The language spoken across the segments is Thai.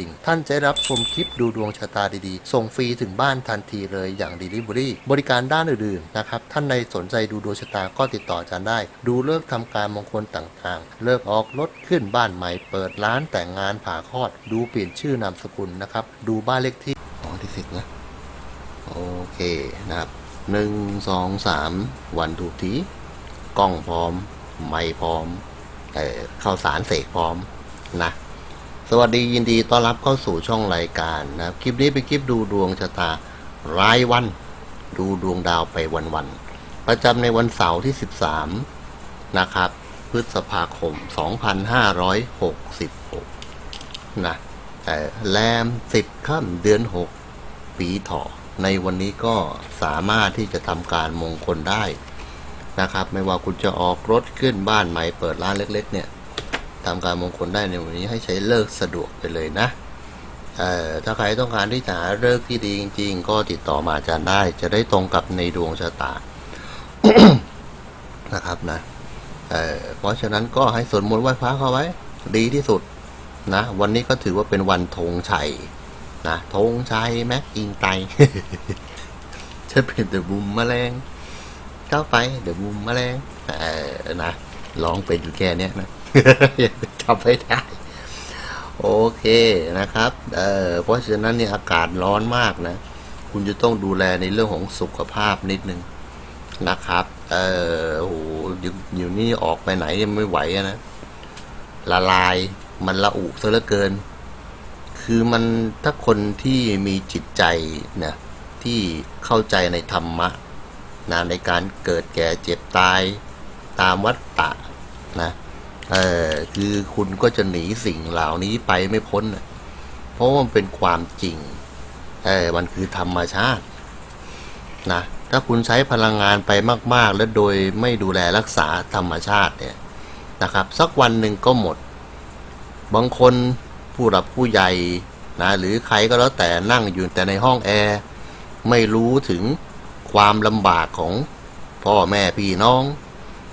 ดิ่ง ท่านจะได้รับชมคลิปดูดวงชะตาดีๆ ส่งฟรีถึงบ้านทันทีเลยอย่าง Delivery บริการด้านอื่นๆนะครับ ท่านใดสนใจดูดวงชะตาก็ติดต่ออาจารย์ได้ ดูเลิกษ์ทำการมงคลต่างๆ เลิกออกรถขึ้นบ้านใหม่ เปิดร้านแต่งงานผ่าคลอด ดูเปลี่ยนชื่อนามสกุลนะครับ ดูบ้านเลขที่อ๋อที่สิบนะ โอเคนะครับหนึ่งสองสามวันถูกทีกล้องพร้อม ไม่พร้อมเอ่อข้าวสารเสกพร้อมนะ สวัสดียินดีต้อนรับเข้าสู่ช่องรายการนะครับคลิปนี้เป็นคลิปดูดวงชะตารายวัน ดูดวงดาวไปวันๆประจำในวันเสาร์ที่ 13 นะครับ พฤษภาคม 2566 นะแต่แรม 10ค่ำเดือน 6 ปีเถาะในวันนี้ก็สามารถที่จะทำการมงคลได้นะครับ ไม่ว่าคุณจะออกรถขึ้นบ้านใหม่เปิดร้านเล็ก ๆ เนี่ย ทำการมงคลได้ในวันนี้ให้ใช้เลิกสะดวกไปเลยนะเอ่อถ้าใครต้องการที่จะหาเลิกที่ดีจริง ๆ ก็ติดต่อมาอาจารย์ได้ จะได้ตรงกับในดวงชะตานะครับนะเอ่อเพราะฉะนั้นก็ให้สวดมนต์ไหว้พระเข้าไว้ ดีที่สุดนะ วันนี้ก็ถือว่าเป็นวันธงชัยนะธงชัยแม็กอิงไตจะเป็นเดอะบุมแมลงเข้าไปเดอะบุมแมลงเออนะร้องเป็นอยู่แค่เนี้ยนะ จำไม่ได้โอเคนะครับ เออเพราะฉะนั้นเนี่ยอากาศร้อนมากนะ คุณจะต้องดูแลในเรื่องของสุขภาพนิดนึงนะครับ เออโหอยู่อยู่นี่ออกไปไหนยังไม่ไหวนะ ละลายมันละอุซะเหลือเกิน คือมันถ้าคนที่มีจิตใจนะที่เข้าใจในธรรมะนะในการเกิดแก่เจ็บตายตามวัฏฏะนะ เออคือคุณก็จะหนีสิ่งเหล่านี้ไปไม่พ้น เพราะว่ามันเป็นความจริงเออมันคือธรรมชาติ นะ ถ้าคุณใช้พลังงานไปมาก ๆ และโดยไม่ดูแลรักษาธรรมชาติเนี่ยนะครับ สักวันหนึ่งก็หมด บางคนผู้รับผู้ใหญ่นะหรือใครก็แล้วแต่นั่งอยู่แต่ในห้องแอร์ไม่รู้ถึงความลำบากของพ่อแม่พี่น้อง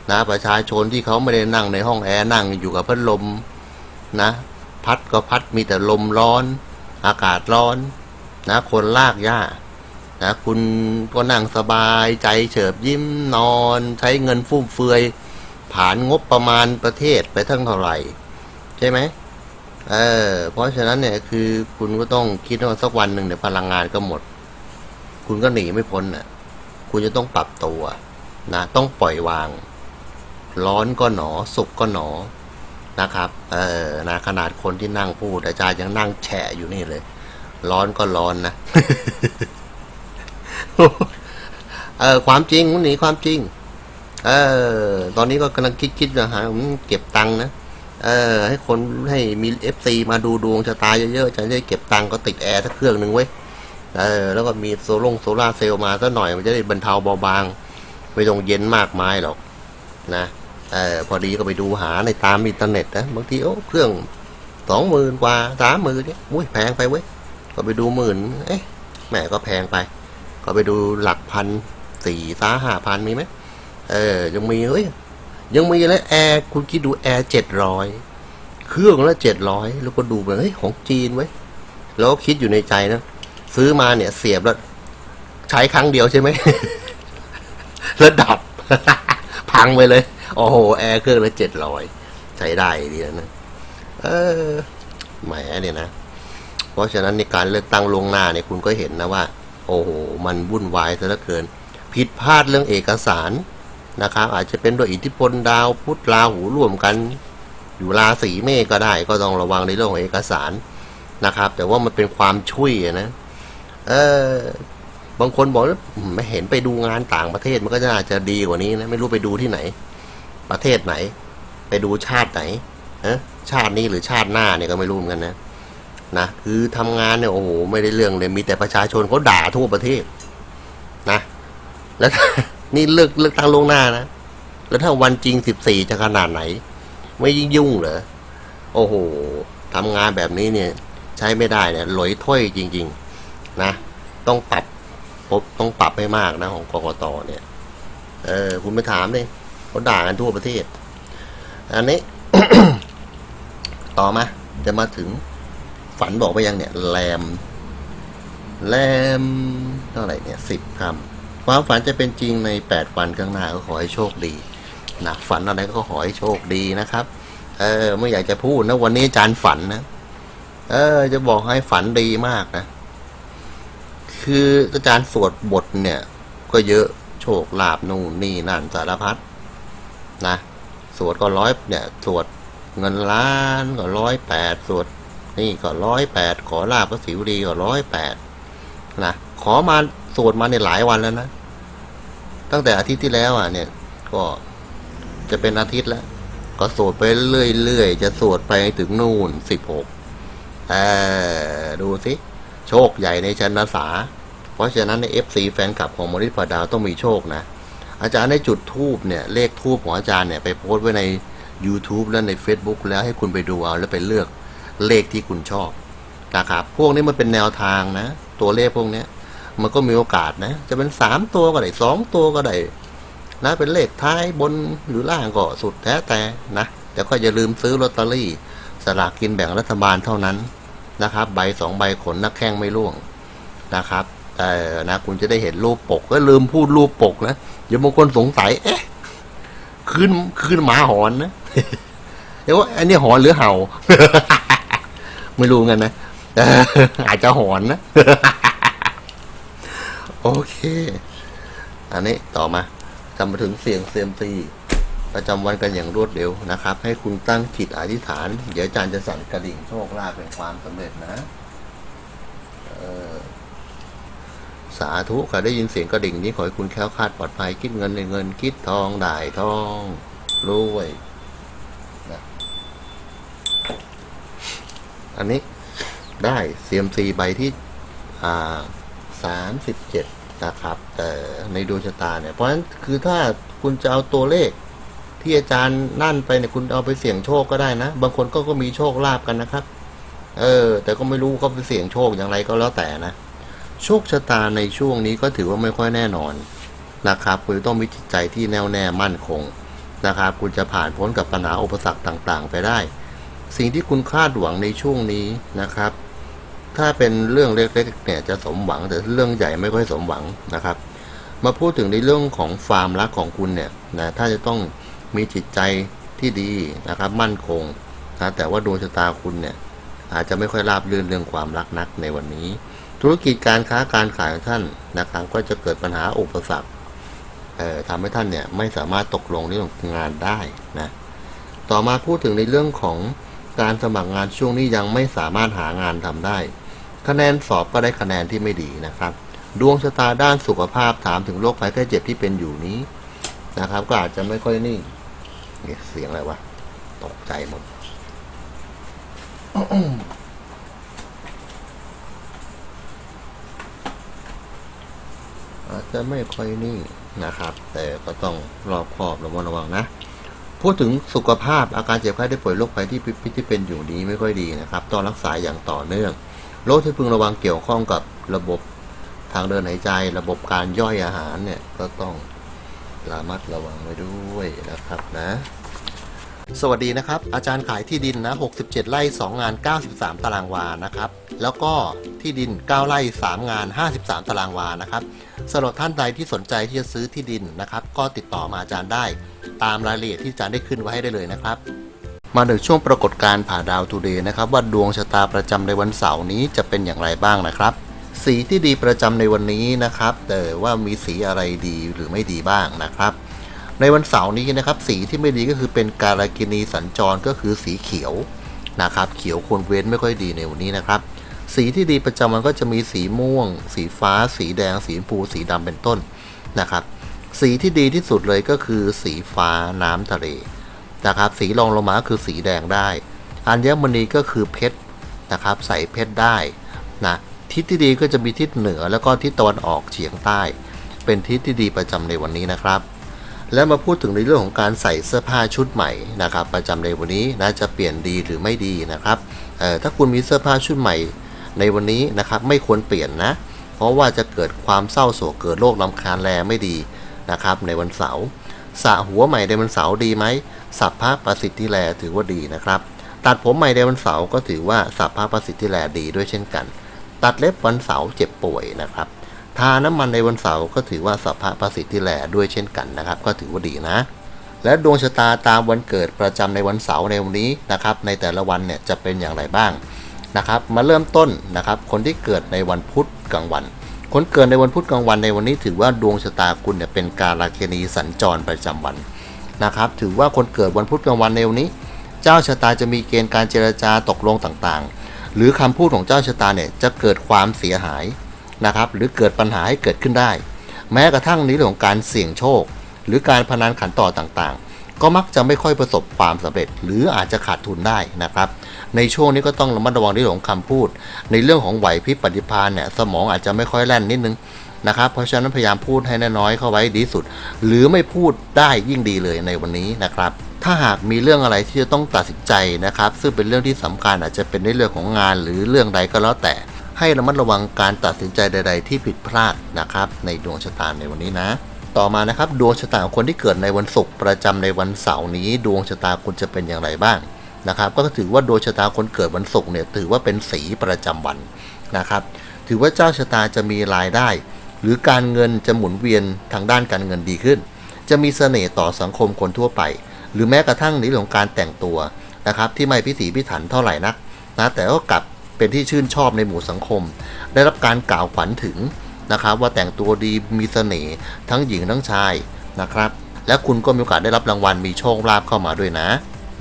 นะประชาชนที่เขาไม่ได้นั่งในห้องแอร์นั่งอยู่กับพัดลมนะ พัดก็พัดมีแต่ลมร้อน อากาศร้อน นะ คนลากหญ้านะคุณก็นั่งสบายใจเฉิบยิ้มนอน ใช้เงินฟุ่มเฟือย ผ่านงบประมาณประเทศไปทั้งเท่าไหร่ ใช่ไหมเออเพราะฉะนั้นเนี่ยคือคุณก็ต้องคิดว่าสักวันหนึ่งเนี่ยพลังงานก็หมด คุณก็หนีไม่พ้นน่ะ คุณจะต้องปรับตัวนะต้องปล่อยวาง ร้อนก็หนอ สุกก็หนอนะครับ เออนะขนาดคนที่นั่งพูดอาจารย์ยังนั่งแฉะอยู่นี่เลย ร้อนก็ร้อนนะเออความจริงมันหนีความจริง เออ ตอนนี้ก็กำลังคิดคิดจะหาเก็บตังค์นะเออ ให้คนให้มีเอฟซีมาดูดวงชะตาเยอะๆจะได้เก็บตังค์ก็ติดแอร์สักเครื่องหนึ่งไว้เออ แล้วก็มีโซลงโซล่าเซลล์มาสักหน่อยมันจะได้บรรเทาเบาบาง ไม่ต้องเย็นมากมายหรอก นะ เออพอดีก็ไปดูหาในตามอินเทอร์เน็ตนะบางทีโอ้เครื่องสองหมื่นกว่าสามหมื่นเนี่ยอุ้ยแพงไปเว้ยก็ไปดูหมื่นเอ๊ะแหมก็แพงไป ก็ไปดูหลักพันสี่สาห้าพันมีไหมเออ ยังมีเฮ้ยยังมีเลยแอร์คุณคิดดูแอร์เจ็ดร้อยเครื่องละเจ็ดร้อยแล้วก็ดูไปเฮ้ยของจีนไว้ยแล้วคิดอยู่ในใจนะซื้อมาเนี่ยเสียบแล้ว ใช้ครั้งเดียวใช่ไหมแล้วดับ พังไปเลย โอ้โห แอร์เครื่องละเจ็ดร้อยใช้ได้ดีนะ เออแหมเนี่ยนะ เพราะฉะนั้นในการเลือกตั้งลงหน้าเนี่ยคุณก็เห็นนะว่า โอ้โห มันวุ่นวายซะเหลือเกิน ผิดพลาดเรื่องเอกสารนะครับ อาจจะเป็นโดยอิทธิพลดาวพุธราหูร่วมกัน อยู่ราศีเมษก็ได้ ก็ต้องระวังในเรื่องของเอกสารนะครับ แต่ว่ามันเป็นความช่วยนะ เออบางคนบอกว่าไม่เห็นไปดูงานต่างประเทศมันก็จะอาจจะดีกว่านี้นะ ไม่รู้ไปดูที่ไหน ประเทศไหน ไปดูชาติไหนฮะชาตินี้หรือชาติหน้าเนี่ยก็ไม่รู้เหมือนกันนะนะคือทำงานเนี่ยโอ้โหไม่ได้เรื่องเลยมีแต่ประชาชนเขาด่าทั่วประเทศนะ แล้วนี่เลือกเลือกตั้งล่วงหน้านะแล้วถ้าวันจริงสิบสี่จะขนาดไหน ไม่ยิ่งยุ่งเหรอโอ้โหทำงานแบบนี้เนี่ย ใช้ไม่ได้เนี่ยหลอยถ้วยจริง ๆ นะ ต้องปรับปรับต้องปรับให้มากนะของกกตเนี่ย เออ คุณไปถามเลย เขาด่ากันทั่วประเทศ อันนี้ ต่อมา จะมาถึงฝันบอกไปยังเนี่ยแรมแรมเท่าไหร่เนี่ยสิบคำความฝันจะเป็นจริงในแปดวันข้างหน้าก็ขอให้โชคดีนะฝันอะไรก็ขอให้โชคดีนะครับ เออไม่อยากจะพูดนะ วันนี้อาจารย์ฝันนะเออ จะบอกให้ฝันดีมากนะ คืออาจารย์สวดบทเนี่ย ก็เยอะโชคลาภนู่นนี่นั่นสารพัด นะสวดก็ร้อยเนี่ยสวดเงินล้านก็ร้อยแปดสวดนี่ก็ร้อยแปดขอลาบพระสิวดีก็ร้อยแปดนะขอมาสวดมาในหลายวันแล้วนะตั้งแต่อาทิตย์ที่แล้วอะเนี่ย ก็จะเป็นอาทิตย์แล้ว ก็สวดไปเรื่อยๆจะสวดไปถึงนู่นสิบหกเออดูสิโชคใหญ่ในชันภาษาเพราะฉะนั้นใน FC แฟนคลับของมริพดาวต้องมีโชคนะ อาจารย์ได้จุดทูบเนี่ยเลขทูบของอาจารย์เนี่ยไปโพสต์ไว้ใน YouTube และใน Facebook แล้วให้คุณไปดูเอาแล้วไปเลือกเลขที่คุณชอบนะครับพวกนี้มันเป็นแนวทางนะ ตัวเลขพวกนี้มันก็มีโอกาสนะ จะเป็นสามตัวก็ได้สองตัวก็ได้นะเป็นเลขท้ายบนหรือล่างก็สุดแท้แต่นะแต่ก็อย่าลืมซื้อลอตเตอรี่ สลากกินแบ่งรัฐบาลเท่านั้นนะครับ ใบสองใบขนนักแข้งไม่ร่วงนะครับแต่นะคุณจะได้เห็นรูปปกก็ลืมพูดรูปปกนะ เดี๋ยวบางคนสงสัย เอ๊ะคืนคืนหมาหอนนะเดี๋ยวว่าอันนี้หอนหรือเห่า ไม่รู้กันนะเอออาจจะหอนนะ โอเค อันนี้ต่อมาจะมาถึงเสียงเซียมซีประจำวันกันอย่างรวดเร็วนะครับ ให้คุณตั้งจิตอธิษฐาน เดี๋ยวอาจารย์จะสั่นกระดิ่งโชคลาภเป็นความสำเร็จนะ เออ สาธุค่ะได้ยินเสียงกระดิ่งนี้ขอให้คุณแคล้วคาดปลอดภัยคิดเงินในเงิน คิดทองได้ทองรวยนะอันนี้ได้เซียมซีใบที่อ่าสามสิบเจ็ดนะครับแต่ในดวงชะตาเนี่ย เพราะฉะนั้นคือถ้าคุณจะเอาตัวเลขที่อาจารย์นั่นไปเนี่ยคุณเอาไปเสี่ยงโชคก็ได้นะ บางคนก็ก็มีโชคลาภกันนะครับ เออ แต่ก็ไม่รู้เขาไปเสี่ยงโชคอย่างไรก็แล้วแต่นะ โชคชะตาในช่วงนี้ก็ถือว่าไม่ค่อยแน่นอนนะครับคุณต้องมีจิตใจที่แน่วแน่มั่นคงนะครับ คุณจะผ่านพ้นกับปัญหาอุปสรรคต่างๆ ไปได้ สิ่งที่คุณคาดหวังในช่วงนี้นะครับ ถ้าเป็นเรื่องเล็กๆเนี่ยจะสมหวังแต่เรื่องใหญ่ไม่ค่อยสมหวังนะครับ มาพูดถึงในเรื่องของฟาร์มรักของคุณเนี่ยนะถ้าจะต้องมีจิตใจที่ดีนะครับ มั่นคงนะแต่ว่าดวงชะตาคุณเนี่ยอาจจะไม่ค่อยราบรื่นเรื่องความรักนักในวันนี้ ธุรกิจการค้าการขายของท่านนะครับก็จะเกิดปัญหาอุปสรรคทำให้ท่านเนี่ยไม่สามารถตกลงนเรื่องงานได้นะต่อมาพูดถึงในเรื่องของการสมัครงานช่วงนี้ยังไม่สามารถหางานทำได้ คะแนนสอบก็ได้คะแนนที่ไม่ดีนะครับ ดวงชะตาด้านสุขภาพถามถึงโรคภัยไข้เจ็บที่เป็นอยู่นี้นะครับ ก็อาจจะไม่ค่อยนิ่งเนี่เสียงอะไรวะตกใจหมด อาจจะไม่ค่อยนี่นะครับ แต่ก็ต้องรอบคอบระมัดระวังนะพูดถึงสุขภาพอาการเจ็บไข้ได้ป่วยโรคภัยที่พิที่เป็นอยู่นี้ไม่ค่อยดีนะครับต้องรักษาอย่างต่อเนื่องโรคที่พึงระวังเกี่ยวข้องกับระบบทางเดินหายใจ ระบบการย่อยอาหารเนี่ยก็ต้องระมัดระวังไว้ด้วยนะครับนะ สวัสดีนะครับ อาจารย์ขายที่ดินนะ 67 ไร่ 2 งาน 93 ตารางวานะครับ แล้วก็ที่ดิน 9 ไร่ 3 งาน 53 ตารางวานะครับสำหรับท่านใดที่สนใจที่จะซื้อที่ดินนะครับ ก็ติดต่อมาอาจารย์ได้ ตามรายละเอียดที่อาจารย์ได้ขึ้นไว้ให้ได้เลยนะครับ มาถึงช่วงปรากฏการณ์ผ่าดาวทูเดย์นะครับ ว่าดวงชะตาประจำในวันเสาร์นี้จะเป็นอย่างไรบ้างนะครับ สีที่ดีประจำในวันนี้นะครับแต่ว่ามีสีอะไรดีหรือไม่ดีบ้างนะครับ ในวันเสาร์นี้นะครับสีที่ไม่ดีก็คือเป็นการากินีสัญจรก็คือสีเขียวนะครับเขียวควรเว้นไม่ค่อยดีในวันนี้นะครับ สีที่ดีประจำวันก็จะมีสีม่วง สีฟ้า สีแดง สีชมพู สีดำเป็นต้นนะครับ สีที่ดีที่สุดเลยก็คือสีฟ้าน้ำทะเลนะครับ สีรองลงมาคือสีแดงได้ อัญมณีก็คือเพชรนะครับ ใส่เพชรได้นะทิศที่ดีก็จะมีทิศเหนือแล้วก็ทิศตะวันออกเฉียงใต้ เป็นทิศที่ดีประจำในวันนี้นะครับ แล้วมาพูดถึงในเรื่องของการใส่เสื้อผ้าชุดใหม่นะครับ ประจำในวันนี้นะจะเปลี่ยนดีหรือไม่ดีนะครับถ้าคุณมีเสื้อผ้าชุดใหม่ในวันนี้นะครับไม่ควรเปลี่ยนนะ เพราะว่าจะเกิดความเศร้าโศกเกิดโรคลำคาญแลไม่ดีนะครับ ในวันเสาร์สระหัวใหม่ในวันเสาร์ดีไหมสับผ้าประสิทธิแลถือว่าดีนะครับ ตัดผมใหม่ในวันเสาร์ก็ถือว่าสับผ้าประสิทธิแลดีด้วยเช่นกัน ตัดเล็บวันเสาร์เจ็บป่วยนะครับ ทาน้ำมันในวันเสาร์ก็ถือว่าสัพพะประสิทธิแลด้วยเช่นกันนะครับ ก็ถือว่าดีนะ และดวงชะตาตามวันเกิดประจำในวันเสาร์ในวันนี้นะครับ ในแต่ละวันเนี่ยจะเป็นอย่างไรบ้างนะครับ มาเริ่มต้นนะครับ คนที่เกิดในวันพุธกลางวัน คนเกิดในวันพุธกลางวันในวันนี้ ถือว่าดวงชะตาคุณเนี่ยเป็นการลาเคณีสัญจรประจำวันนะครับ ถือว่าคนเกิดวันพุธกลางวันในวันนี้ เจ้าชะตาจะมีเกณฑ์การเจรจาตกลงต่างๆ หรือคำพูดของเจ้าชะตาเนี่ยจะเกิดความเสียหาย นะครับหรือเกิดปัญหาให้เกิดขึ้นได้ แม้กระทั่งในเรื่องของการเสี่ยงโชค หรือการพนันขันต่อต่างๆ ก็มักจะไม่ค่อยประสบความสำเร็จ หรืออาจจะขาดทุนได้นะครับ ในช่วงนี้ก็ต้องระมัดระวังในเรื่องของคำพูด ในเรื่องของไหวพริบปฏิภาณเนี่ยสมองอาจจะไม่ค่อยแล่นนิดนึงนะครับเพราะฉะนั้นพยายามพูดให้น้อยๆเข้าไว้ดีสุด หรือไม่พูดได้ยิ่งดีเลยในวันนี้นะครับ ถ้าหากมีเรื่องอะไรที่จะต้องตัดสินใจนะครับ ซึ่งเป็นเรื่องที่สำคัญอาจจะเป็นในเรื่องของงานหรือเรื่องใดก็แล้วแต่ ให้ระมัดระวังการตัดสินใจใด ๆ ที่ผิดพลาดนะครับ ในดวงชะตาในวันนี้นะ ต่อมานะครับดวงชะตาของคนที่เกิดในวันศุกร์ประจำในวันเสาร์นี้ ดวงชะตาคุณจะเป็นอย่างไรบ้างนะครับ ก็ถือว่าดวงชะตาคนเกิดวันศุกร์เนี่ยถือว่าเป็นสีประจำวันนะครับ ถือว่าเจ้าชะตาจะมีรายได้ หรือการเงินจะหมุนเวียนทางด้านการเงินดีขึ้น จะมีเสน่ห์ต่อสังคมคนทั่วไป หรือแม้กระทั่งในเรื่องของการแต่งตัวนะครับ ที่ไม่พิถีพิถันเท่าไหร่นักนะแต่ก็กลับ เป็นที่ชื่นชอบในหมู่สังคม ได้รับการกล่าวขวัญถึงนะครับว่าแต่งตัวดีมีเสน่ห์ทั้งหญิงทั้งชายนะครับ และคุณก็มีโอกาสได้รับรางวัลมีโชคลาภเข้ามาด้วยนะ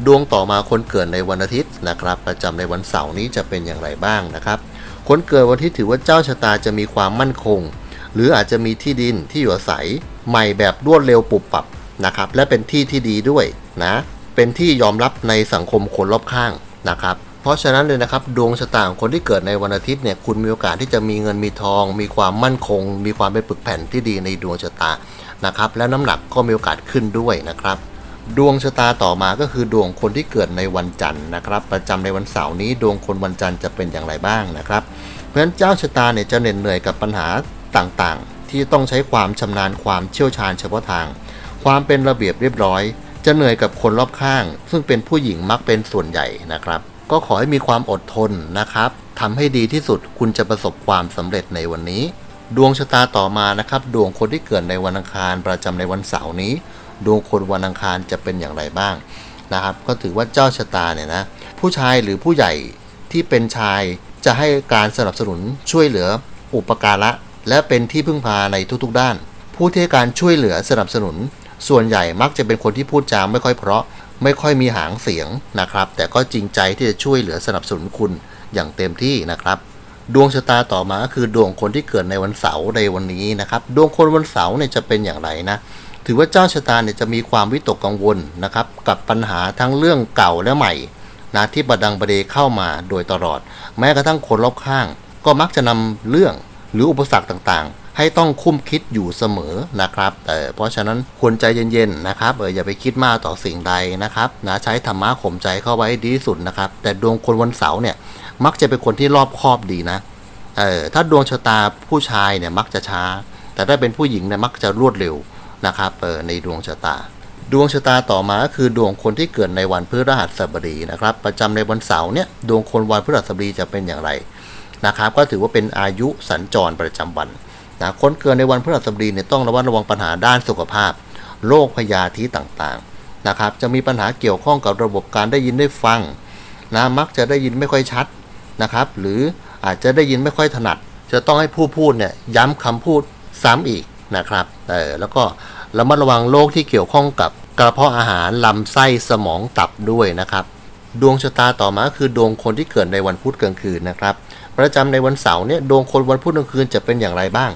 ดวงต่อมาคนเกิดในวันอาทิตย์นะครับ ประจำในวันเสาร์นี้จะเป็นอย่างไรบ้างนะครับ คนเกิดวันอาทิตย์ถือว่าเจ้าชะตาจะมีความมั่นคง หรืออาจจะมีที่ดินที่อยู่อาศัย ใหม่แบบรวดเร็วปุบปับนะครับและเป็นที่ที่ดีด้วยนะเป็นที่ยอมรับในสังคมคนรอบข้างนะครับ เพราะฉะนั้นเลยนะครับดวงชะตาของคนที่เกิดในวันอาทิตย์เนี่ยคุณมีโอกาสที่จะมีเงินมีทอง มีความมั่นคง มีความเป็นปึกแผ่นที่ดีในดวงชะตานะครับ และน้ำหนักก็มีโอกาสขึ้นด้วยนะครับ ดวงชะตาต่อมาก็คือดวงคนที่เกิดในวันจันทร์นะครับ ประจำในวันเสาร์นี้ดวงคนวันจันทร์จะเป็นอย่างไรบ้างนะครับ เพราะฉะนั้นเจ้าชะตาเนี่ยจะเหน็ดเหนื่อยกับปัญหาต่างๆ ที่ต้องใช้ความชำนาญความเชี่ยวชาญเฉพาะทาง ความเป็นระเบียบเรียบร้อย จะเหนื่อยกับคนรอบข้าง ซึ่งเป็นผู้หญิงมักเป็นส่วนใหญ่นะครับ ก็ขอให้มีความอดทนนะครับทำให้ดีที่สุดคุณจะประสบความสำเร็จในวันนี้ ดวงชะตาต่อมานะครับ ดวงคนที่เกิดในวันอังคารประจำในวันเสาร์นี้ ดวงคนวันอังคารจะเป็นอย่างไรบ้างนะครับ ก็ถือว่าเจ้าชะตาเนี่ยนะผู้ชายหรือผู้ใหญ่ที่เป็นชายจะให้การสนับสนุนช่วยเหลืออุปการะ และเป็นที่พึ่งพาในทุกๆด้าน ผู้ที่ให้การช่วยเหลือสนับสนุน ส่วนใหญ่มักจะเป็นคนที่พูดจาไม่ค่อยเพราะ ไม่ค่อยมีหางเสียงนะครับ แต่ก็จริงใจที่จะช่วยเหลือสนับสนุนคุณอย่างเต็มที่นะครับ ดวงชะตาต่อมาก็คือดวงคนที่เกิดในวันเสาร์ในวันนี้นะครับ ดวงคนวันเสาร์เนี่ยจะเป็นอย่างไรนะ ถือว่าเจ้าชะตาเนี่ยจะมีความวิตกกังวลนะครับ กับปัญหาทั้งเรื่องเก่าและใหม่นะที่บดังบเดเข้ามาโดยตลอด แม้กระทั่งคนรอบข้าง ก็มักจะนำเรื่องหรืออุปสรรคต่างๆ ให้ต้องคุ้มคิดอยู่เสมอนะครับแต่เพราะฉะนั้นควรใจเย็นๆนะครับเอออย่าไปคิดมากต่อสิ่งใดนะครับนะใช้ธรรมะข่มใจเข้าไว้ดีที่สุดนะครับ แต่ดวงคนวันเสาร์เนี่ยมักจะเป็นคนที่รอบคอบดีนะเออถ้าดวงชะตาผู้ชายเนี่ยมักจะช้า แต่ถ้าเป็นผู้หญิงเนี่ยมักจะรวดเร็วนะครับเออในดวงชะตา ดวงชะตาต่อมาก็คือดวงคนที่เกิดในวันพฤหัสบดีนะครับ ประจำในวันเสาร์เนี่ยดวงคนวันพฤหัสบดีจะเป็นอย่างไรนะครับ ก็ถือว่าเป็นอายุสัญจรประจำวัน นะคนเกิดในวันพฤหัสบดีเนี่ยต้องระวัดระวังปัญหาด้านสุขภาพโรคพยาธิต่างๆนะครับจะมีปัญหาเกี่ยวข้องกับระบบการได้ยินได้ฟังนะมักจะได้ยินไม่ค่อยชัดนะครับ หรืออาจจะได้ยินไม่ค่อยถนัด จะต้องให้ผู้พูดเนี่ยย้ำคำพูดซ้ำอีกนะครับเออแล้วก็ระมัดระวังโรคที่เกี่ยวข้องกับกระเพาะอาหารลำไส้สมองตับด้วยนะครับ ดวงชะตาต่อมาคือดวงคนที่เกิดในวันพุธกลางคืนนะครับ ประจำในวันเสาร์เนี่ยดวงคนวันพุธกลางคืนจะเป็นอย่างไรบ้าง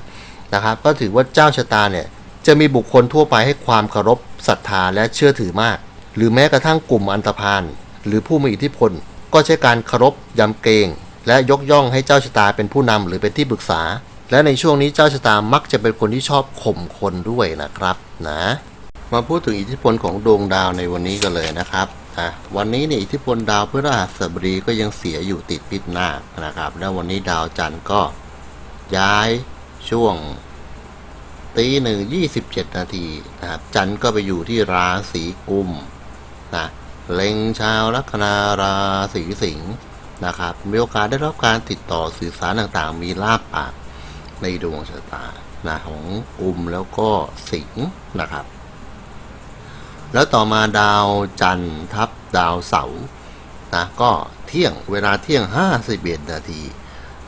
นะครับ ก็ถือว่าเจ้าชะตาเนี่ยจะมีบุคคลทั่วไปให้ความเคารพศรัทธาและเชื่อถือมาก หรือแม้กระทั่งกลุ่มอันธพาลหรือผู้มีอิทธิพล ก็ใช้การเคารพยำเกรงและยกย่องให้เจ้าชะตาเป็นผู้นำหรือเป็นที่ปรึกษา และในช่วงนี้เจ้าชะตามักจะเป็นคนที่ชอบข่มคนด้วยนะครับนะมาพูดถึงอิทธิพลของดวงดาวในวันนี้กันเลยนะครับอะวันนี้เนี่ยอิทธิพลดาวพฤหัสบดีก็ยังเสียอยู่ติดพิษนานะครับ แล้ววันนี้ดาวจันทร์ก็ย้าย ช่วงตีหนึ่งยี่สิบเจ็ดนาทีนะครับจันทร์ก็ไปอยู่ที่ราศีกุมนะเล็งชาวลัคนาราศีสิงห์นะครับมีโอกาสได้รับการติดต่อสื่อสารต่างๆ มีลาบปากในดวงชะตานะของกุมแล้วก็สิงห์นะครับ แล้วต่อมาดาวจันทร์ทับดาวเสาร์นะก็เที่ยงเวลาเที่ยง 51 นาที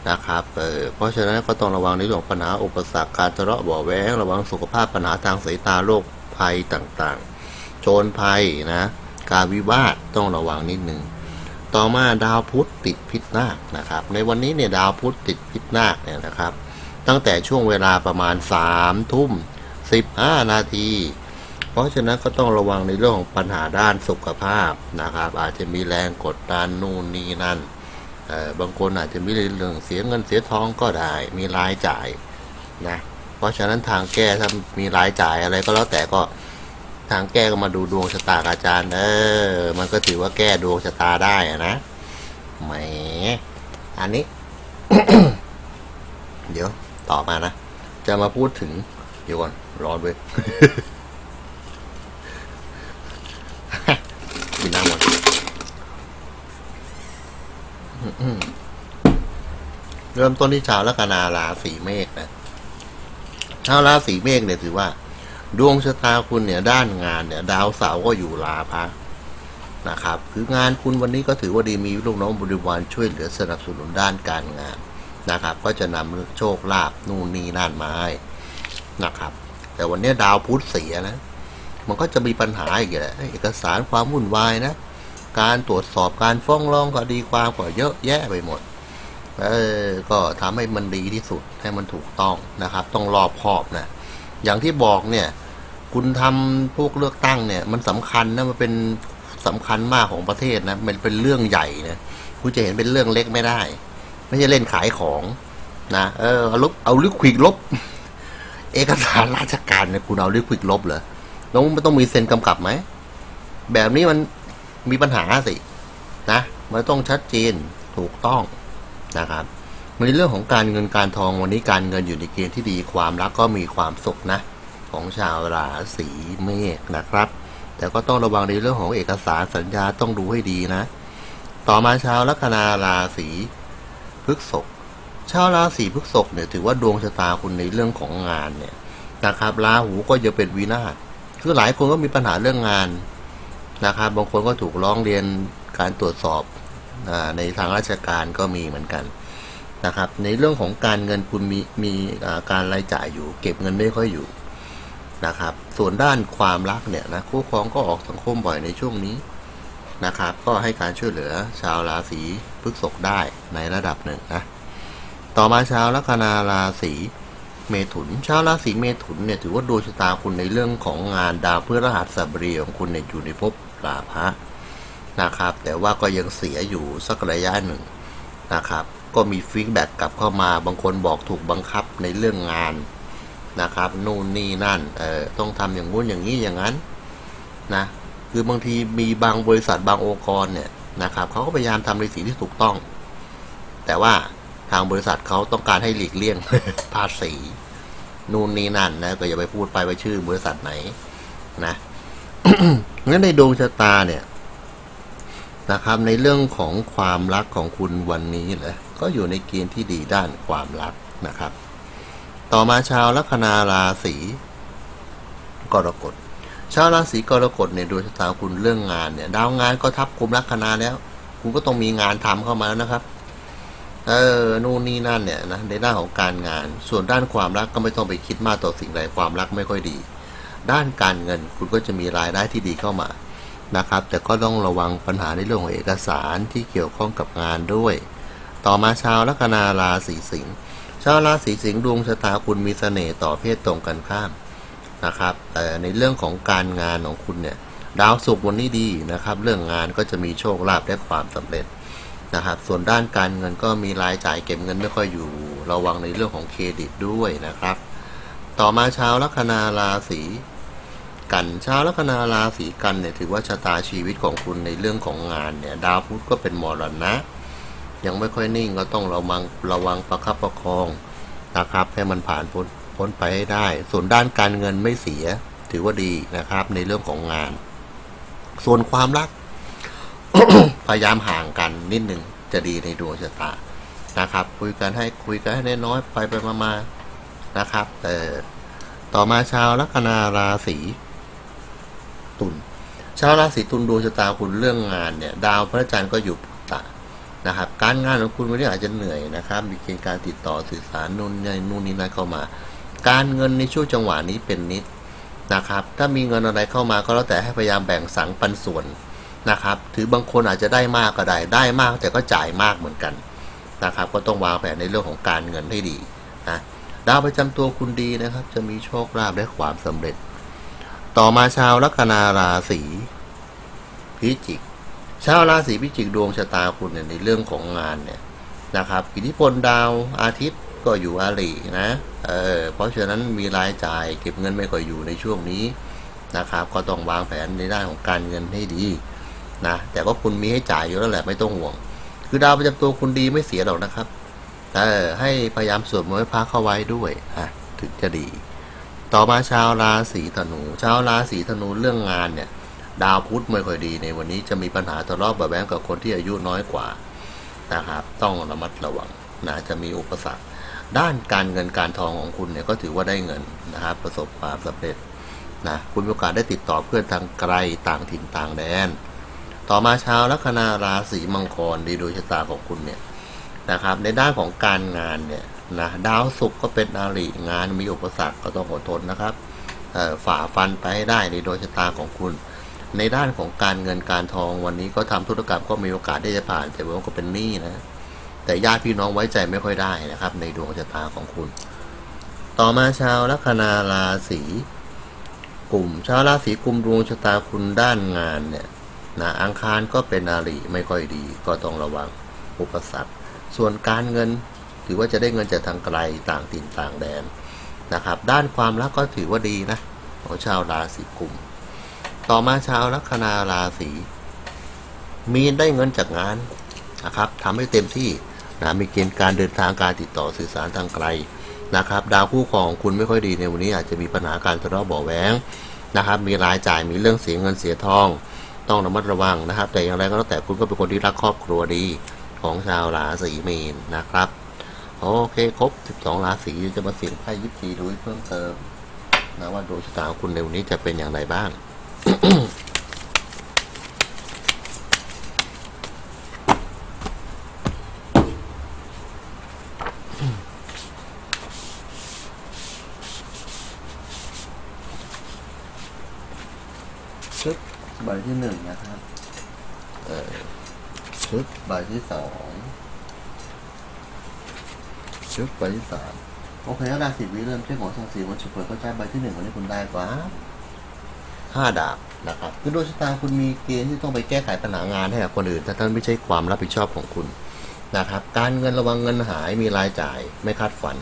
นะครับเออเพราะฉะนั้นก็ต้องระวังในเรื่องปัญหาอุปสรรคการทะเลาะเบาแว้งระวังสุขภาพปัญหาทางสายตาโรคภัยต่างๆ โจรภัยนะการวิวาทต้องระวังนิดนึงต่อมาดาวพุธติดพิษนาคนะครับ ในวันนี้เนี่ยดาวพุธติดพิษนาคเนี่ยนะครับ ตั้งแต่ช่วงเวลาประมาณ3ทุ่ม15 นาที เพราะฉะนั้นก็ต้องระวังในเรื่องของปัญหาด้านสุขภาพนะครับ อาจจะมีแรงกดดันนู่นนี่นั่น บางคนอาจจะมีเรื่องเสียเงินเสียทองก็ได้ มีรายจ่ายนะ เพราะฉะนั้นทางแก้ถ้ามีรายจ่ายอะไรก็แล้วแต่ก็ทางแก้ก็มาดูดวงชะตาอาจารย์ เออ มันก็ถือว่าแก้ดวงชะตาได้อะนะแหมอันนี้ เดี๋ยวต่อมานะ จะมาพูดถึง เดี๋ยวก่อนร้อนเว้ยกินน้ำก่อน เริ่มต้นที่ชาวลัคนาราศีเมษนะชาวราศีเมษเนี่ยถือว่า ดวงชะตาคุณเนี่ย ด้านงานเนี่ย ดาวเสาร์ก็อยู่ลาภะนะครับ คืองานคุณวันนี้ก็ถือว่าดีมีลูกน้องบริวารช่วยเหลือสนับสนุนด้านการงานนะครับ ก็จะนำโชคลาภนู่นนี่นั่นมาให้นะครับ แต่วันนี้ดาวพุธเสียนะ มันก็จะมีปัญหาอีกแหละเอกสารความวุ่นวายนะ การตรวจสอบการฟ้องร้องคดีความก็เยอะแยะไปหมด เออก็ทำให้มันดีที่สุดให้มันถูกต้องนะครับ ต้องรอบคอบนะอย่างที่บอกเนี่ย คุณทำพวกเลือกตั้งเนี่ย มันสำคัญนะมันเป็นสำคัญมากของประเทศนะมันเป็นเรื่องใหญ่นะคุณจะเห็นเป็นเรื่องเล็กไม่ได้ ไม่ใช่เล่นขายของนะเออเอาลบเอาลิควิกลบ เอกสารราชการเนี่ยคุณเอาลิควิกลบเหรอต้องมันต้องมีเซ็นกำกับไหมแบบนี้มันมีปัญหาสินะมันต้องชัดเจนถูกต้อง นะครับในเรื่องของการเงินการทองวันนี้การเงินอยู่ในเกณฑ์ที่ดีความรักก็มีความสุขนะของชาวราศีเมษนะครับ แต่ก็ต้องระวังในเรื่องของเอกสารสัญญาต้องดูให้ดีนะ ต่อมาชาวลัคนาราศีพฤษภชาวราศีพฤษภเนี่ยถือว่าดวงชะตาคุณในเรื่องของงานเนี่ยนะครับราหูก็จะเป็นวินาศคือหลายคนก็มีปัญหาเรื่องงานนะครับบางคนก็ถูกร้องเรียนการตรวจสอบ ในทางราชการก็มีเหมือนกันนะครับ ในเรื่องของการเงินคุณมีมีการรายจ่ายอยู่ เก็บเงินไม่ค่อยอยู่นะครับ ส่วนด้านความรักเนี่ยนะคู่ครองก็ออกสังคมบ่อยในช่วงนี้นะครับ ก็ให้การช่วยเหลือชาวราศีพฤษภได้ในระดับหนึ่งนะต่อมาชาวลัคนาราศีเมถุนชาวราศีเมถุนเนี่ยถือว่าดวงชะตาคุณในเรื่องของงานดาวพฤหัสบดีของคุณเนี่ยอยู่ในภพราพะ นะครับ แต่ว่าก็ยังเสียอยู่สักระยะหนึ่งนะครับ ก็มีฟีดแบ็กกลับเข้ามาบางคนบอกถูกบังคับในเรื่องงานนะครับนู่นนี่นั่นเออต้องทำอย่างงู้นอย่างนี้อย่างนั้นนะคือบางทีมีบางบริษัทบางองค์กรเนี่ยนะครับเขาก็พยายามทำในสิ่งที่ถูกต้อง แต่ว่าทางบริษัทเขาต้องการให้หลีกเลี่ยงภาษีนู่นนี่นั่นนะก็อย่าไปพูดไปว่าชื่อบริษัทไหนนะงั้นในดวงชะตาเนี่ย นะครับในเรื่องของความรักของคุณวันนี้แหละก็อยู่ในเกณฑ์ที่ดีด้านความรักนะครับ ต่อมาชาวลัคนาราศีกรกฎชาวราศีกรกฎเนี่ยดวงชะตาคุณเรื่องงานเนี่ยดาวงานก็ทับกลุ่มลัคนาแล้ว คุณก็ต้องมีงานทำเข้ามาแล้วนะครับ เออนู่นนี่นั่นเนี่ยนะในด้านของการงาน ส่วนด้านความรักก็ไม่ต้องไปคิดมากต่อสิ่งใดความรักไม่ค่อยดี ด้านการเงินคุณก็จะมีรายได้ที่ดีเข้ามา นะครับ แต่ก็ต้องระวังปัญหาในเรื่องของเอกสารที่เกี่ยวข้องกับงานด้วย ต่อมาชาวลัคนาราศีสิงห์ชาวราศีสิงห์ดวงชะตาคุณมีเสน่ห์ต่อเพศตรงกันข้ามนะครับแต่ในเรื่องของการงานของคุณเนี่ยดาวศุกร์วันนี้ดีนะครับ เรื่องงานก็จะมีโชคลาภและความสำเร็จนะครับ ส่วนด้านการเงินก็มีรายจ่ายเก็บเงินไม่ค่อยอยู่ ระวังในเรื่องของเครดิตด้วยนะครับ ต่อมาชาวลัคนาราศี กันชาวลัคนาราศีกันเนี่ยถือว่าชะตาชีวิตของคุณในเรื่องของงานเนี่ยดาวพุธก็เป็นมรณะ ยังไม่ค่อยนิ่งก็ต้องระวังระวังประคับประคองนะครับให้มันผ่านพ้นพ้นไปให้ได้ ส่วนด้านการเงินไม่เสีย ถือว่าดีนะครับ ในเรื่องของงาน ส่วนความรัก พยายามห่างกันนิดหนึ่งจะดีในดวงชะตานะครับ คุยกันให้คุยกันให้น้อยไปไปมามาๆนะครับแต่ต่อมาชาวลัคนาราศี ตุลชาวราศีตุลดวงชะตาคุณเรื่องงานเนี่ย ดาวพระจันทร์ก็อยู่ปุตตะนะครับการงานของคุณวันนี้อาจจะเหนื่อยนะครับ มีเกณฑ์การติดต่อสื่อสารนู่นนี่นู่นนี่นั่นเข้ามา การเงินในช่วงจังหวะนี้เป็นนิดนะครับ ถ้ามีเงินอะไรเข้ามาก็แล้วแต่ให้พยายามแบ่งสังปันส่วนนะครับ ถือบางคนอาจจะได้มากก็ได้ ได้มากแต่ก็จ่ายมากเหมือนกันนะครับ ก็ต้องวางแผนในเรื่องของการเงินให้ดีนะดาวประจำตัวคุณดีนะครับ จะมีโชคลาภและความสำเร็จ ต่อมาชาวลัคนาราศีพิจิก ชาวราศีพิจิกดวงชะตาคุณเนี่ยในเรื่องของงานเนี่ยนะครับอิทธิพลดาวอาทิตย์ก็อยู่อาลีนะเออเพราะฉะนั้นมีรายจ่ายเก็บเงินไม่ค่อยอยู่ในช่วงนี้นะครับ ก็ต้องวางแผนในด้านของการเงินให้ดีนะแต่ว่าคุณมีให้จ่ายอยู่แล้วแหละไม่ต้องห่วง คือดาวประจำตัวคุณดีไม่เสียหรอกนะครับแต่ให้พยายามสวดมนต์พระเข้าไว้ด้วยอะถึงจะดี ต่อมาชาวราศีธนู ชาวราศีธนูเรื่องงานเนี่ย ดาวพุธไม่ค่อยดีในวันนี้จะมีปัญหาทะเลาะเบาแว้งกับคนที่อายุน้อยกว่านะครับ ต้องระมัดระวังนะจะมีอุปสรรค ด้านการเงินการทองของคุณเนี่ยก็ถือว่าได้เงินนะครับ ประสบความสำเร็จนะคุณมีโอกาสได้ติดต่อเพื่อนทางไกลต่างถิ่นต่างแดน ต่อมาชาวลัคนาราศีมังกรดีโดยชะตาของคุณเนี่ยนะครับ ในด้านของการงานเนี่ย นะดาวศุกร์ก็เป็นอาริงานมีอุปสรรคก็ต้องอดทนนะครับฝ่าฟันไปให้ได้ในโดยชะตาของคุณ ในด้านของการเงินการทองวันนี้ก็ทำธุรกรรมก็มีโอกาสได้จะผ่าน แต่ว่าก็เป็นหนี้นะ แต่ญาติพี่น้องไว้ใจไม่ค่อยได้นะครับ ในดวงชะตาของคุณ ต่อมาชาวลัคนาราศีกลุ่มชาวราศีกุมดวงชะตาคุณด้านงานเนี่ยนะอังคารก็เป็นอาริไม่ค่อยดีก็ต้องระวังอุปสรรค ส่วนการเงิน ถือว่าจะได้เงินจากทางไกลต่างถิ่นต่างแดนนะครับ ด้านความรักก็ถือว่าดีนะของชาวราศีกุม ต่อมาชาวลัคนาราศีมีนได้เงินจากงานนะครับทำให้เต็มที่นะมีเกณฑ์การเดินทางการติดต่อสื่อสารทางไกลนะครับ ดาวคู่ครองคุณไม่ค่อยดีในวันนี้อาจจะมีปัญหาการทะเลาะเบาะแว้งนะครับ มีรายจ่ายมีเรื่องเสียเงินเสียทอง ต้องระมัดระวังนะครับ แต่อย่างไรก็แล้วแต่คุณก็เป็นคนที่รักครอบครัวดีของชาวราศีมีนนะครับ โอเคครบ 12 ราศีจะมาเสี่ยงไพ่ยิปซีดูเพิ่มเติมนะว่าดวงชะตาคุณในวันนี้จะเป็นอย่างไรบ้างชุดใบที่หนึ่งนะครับ เออชุดใบที่สอง ชุดใบที่สามโอเคแล้วราศีวิเริ่มเช่นของสังสีวันฉุกเฉินก็ใช้ใบที่หนึ่งวันนี้คุณได้กว่าห้าดาบนะครับคือดวงชะตาคุณมีเกณฑ์ที่ต้องไปแก้ไขปัญหางานให้กับคนอื่นแต่ท่านไม่ใช่ความรับผิดชอบของคุณนะครับ การเงินระวังเงินหายมีรายจ่ายไม่คาดฝัน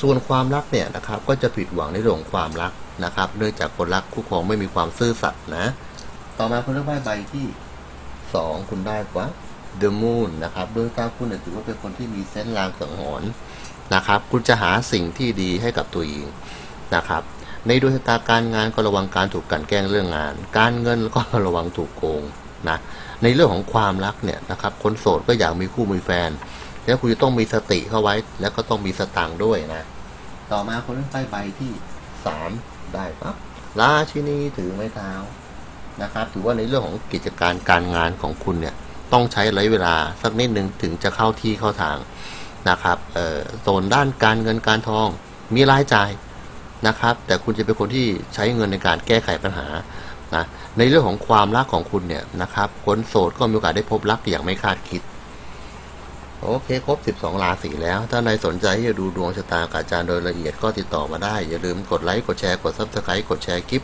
ส่วนความรักเนี่ยนะครับก็จะผิดหวังในเรื่องของความรักนะครับเนื่องจากคนรักคู่ครองไม่มีความซื่อสัตย์นะ ต่อมาคุณเลือกไพ่ใบที่สองคุณได้กว่า The Moon นะครับดวงตาคุณเนี่ยถือว่าเป็นคนที่มีเส้นส์ลางสังหรณ์ นะครับ คุณจะหาสิ่งที่ดีให้กับตัวเองนะครับ ในดวงชะตาการงานก็ระวังการถูกกลันแกล้งเรื่องงาน การเงินก็ระวังถูกโกงนะในเรื่องของความรักเนี่ยนะครับคนโสดก็อยากมีคู่มีแฟน แล้วคุณจะต้องมีสติเข้าไว้ แล้วก็ต้องมีสตังค์ด้วยนะ ต่อมาคนเลือกไพ่ใบที่สามได้ปั๊บราชินีถือไม้เท้านะครับ ถือว่าในเรื่องของกิจการการงานของคุณเนี่ย ต้องใช้ระยะเวลาสักนิดหนึ่งถึงจะเข้าที่เข้าทาง นะครับเอ่อโซนด้านการเงินการทองมีรายจ่ายนะครับ แต่คุณจะเป็นคนที่ใช้เงินในการแก้ไขปัญหานะในเรื่องของความรักของคุณเนี่ยนะครับคนโสดก็มีโอกาสได้พบรักอย่างไม่คาดคิด โอเค ครบ 12 ราศีแล้ว ถ้าในสนใจที่จะดูดวงชะตากับอาจารย์โดยละเอียดก็ติดต่อมาได้ อย่าลืมกดไลค์ กดแชร์ กด Subscribe กดแชร์คลิป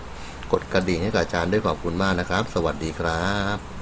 กดกระดิ่งให้กับอาจารย์ด้วยขอบคุณมากนะครับ สวัสดีครับ